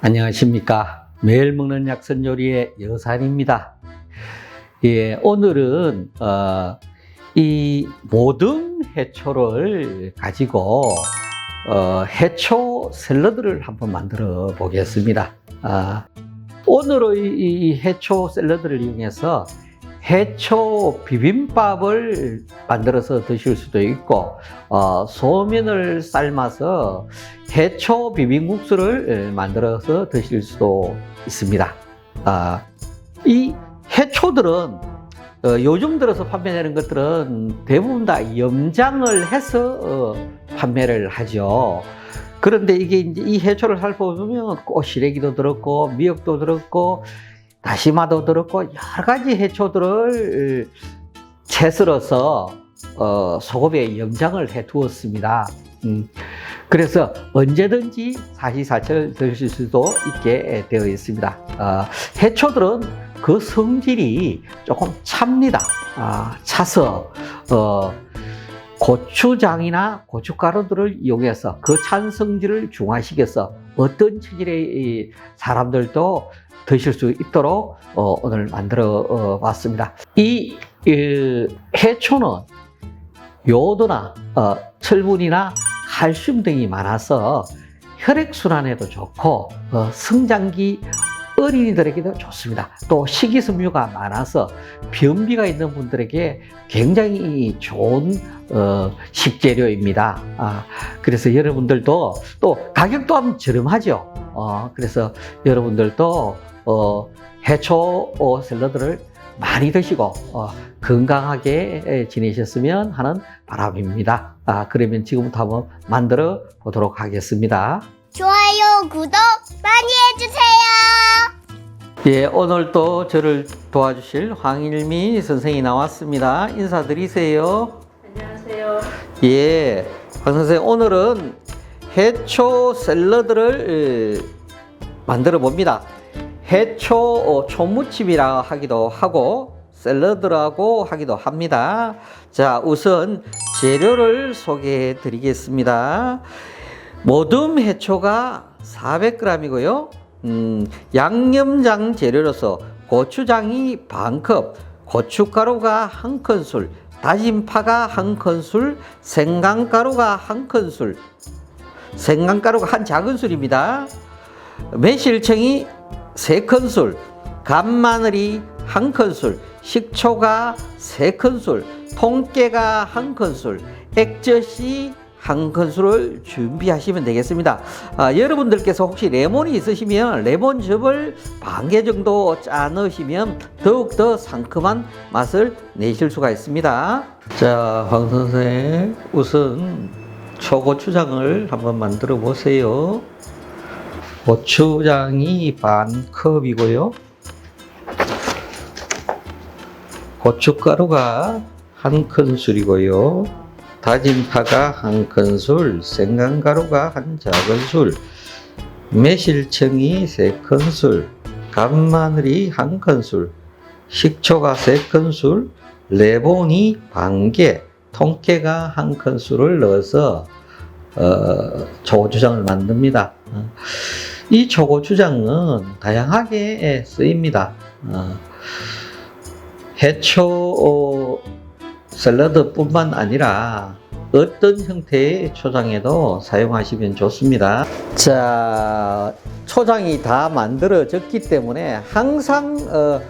안녕하십니까. 매일 먹는 약선 요리의 여산입니다. 예, 오늘은, 어, 이 모든 해초를 가지고, 어, 해초 샐러드를 한번 만들어 보겠습니다. 아, 오늘의 이 해초 샐러드를 이용해서 해초 비빔밥을 만들어서 드실 수도 있고, 어, 소면을 삶아서 해초 비빔국수를 만들어서 드실 수도 있습니다. 아, 이 해초들은 어, 요즘 들어서 판매되는 것들은 대부분 다 염장을 해서 어, 판매를 하죠. 그런데 이게 이제 이 해초를 살펴보면 꼬시래기도 들었고 미역도 들었고 다시마도 들었고 여러 가지 해초들을 채 썰어서 어, 소금에 염장을 해 두었습니다. 음, 그래서 언제든지 사시사철 드실 수도 있게 되어 있습니다. 어, 해초들은 그 성질이 조금 찹니다. 아, 차서 어, 고추장이나 고춧가루들을 이용해서 그 찬 성질을 중화시켜서 어떤 체질의 이 사람들도 드실 수 있도록 어, 오늘 만들어 어, 봤습니다. 이, 이 해초는 요도나 어, 철분이나 칼슘 등이 많아서 혈액순환에도 좋고 어, 성장기 어린이들에게도 좋습니다. 또 식이섬유가 많아서 변비가 있는 분들에게 굉장히 좋은 어, 식재료입니다. 아, 그래서 여러분들도 또 가격 또한 저렴하죠. 어, 그래서 여러분들도 어, 해초 어, 샐러드를 많이 드시고 어, 건강하게 지내셨으면 하는 바람입니다. 아, 그러면 지금부터 한번 만들어 보도록 하겠습니다. 좋아요, 구독 많이 해주세요. 예, 오늘 또 저를 도와주실 황일미 선생이 나왔습니다. 인사드리세요. 안녕하세요. 예, 황 선생 오늘은 해초 샐러드를 만들어 봅니다. 해초 어, 초무침이라 하기도 하고 샐러드라고 하기도 합니다. 자, 우선 재료를 소개해 드리겠습니다. 모듬 해초가 400g이고요. 음, 양념장 재료로서 고추장이 반컵, 고춧가루가 한 큰술, 다진 파가 한 큰술, 생강가루가 한 큰술, 생강가루가 한 작은 술입니다. 매실청이 세 큰술, 간마늘이 한 큰술, 식초가 세 큰술, 통깨가 한 큰술, 액젓이 한 큰술을 준비하시면 되겠습니다. 아, 여러분들께서 혹시 레몬이 있으시면 레몬즙을 반 개 정도 짜 넣으시면 더욱더 상큼한 맛을 내실 수가 있습니다. 자, 황 선생, 우선 초고추장을 한번 만들어 보세요. 고추장이 반 컵이고요. 고춧가루가 한 큰술이고요. 다진 파가 한 큰술, 생강가루가 한 작은 술, 매실청이 세 큰술, 간마늘이 한 큰술, 식초가 세 큰술, 레몬이 반 개, 통깨가 한 큰술을 넣어서 어, 초고추장을 만듭니다. 어, 이 초고추장은 다양하게 쓰입니다. 어, 해초 어, 샐러드뿐만 아니라 어떤 형태의 초장에도 사용하시면 좋습니다. 자, 초장이 다 만들어졌기 때문에 항상 어,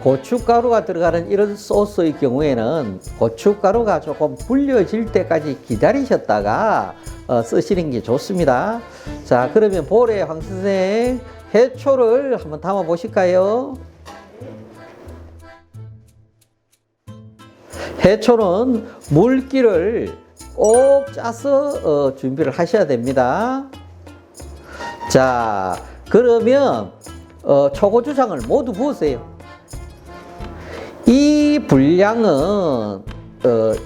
고춧가루가 들어가는 이런 소스의 경우에는 고춧가루가 조금 불려질 때까지 기다리셨다가 어, 쓰시는 게 좋습니다. 자, 그러면 볼에 황 선생 해초를 한번 담아 보실까요? 해초는 물기를 꼭 짜서 어, 준비를 하셔야 됩니다. 자, 그러면 어, 초고추장을 모두 부으세요. 이 분량은 어,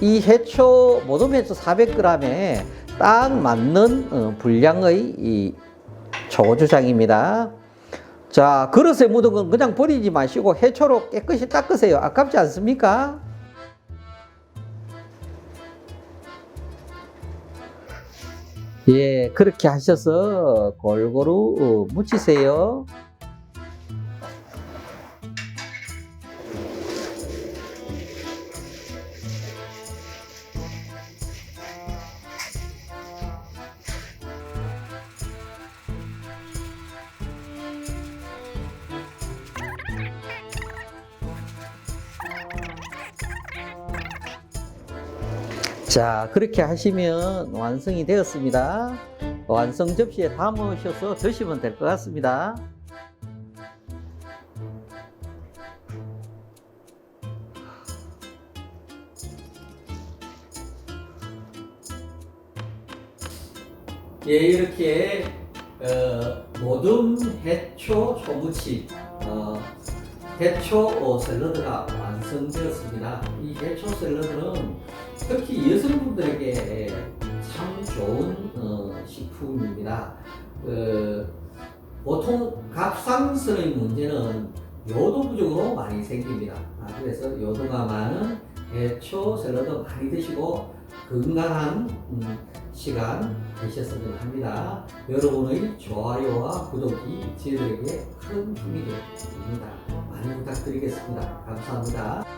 이 해초 모둠 해초 400g에 딱 맞는 어, 분량의 이 초고추장입니다. 자, 그릇에 묻은 건 그냥 버리지 마시고 해초로 깨끗이 닦으세요. 아깝지 않습니까? 예, 그렇게 하셔서 골고루 어, 묻히세요. 자, 그렇게 하시면 완성이 되었습니다. 완성 접시에 담으셔서 드시면 될 것 같습니다. 예, 이렇게 어, 모듬 해초 초무치 어, 해초 어, 샐러드가 완성되었습니다. 이 해초 샐러드는 특히 여성분들에게 참 좋은 어, 식품입니다. 어, 보통 갑상선의 문제는 요도 부족으로 많이 생깁니다. 아, 그래서 요도가 많은 해초 샐러드 많이 드시고 건강한 음, 시간 되셨으면 합니다. 여러분의 좋아요와 구독이 저희들에게 큰 힘이 됩니다. 많이 부탁드리겠습니다. 감사합니다.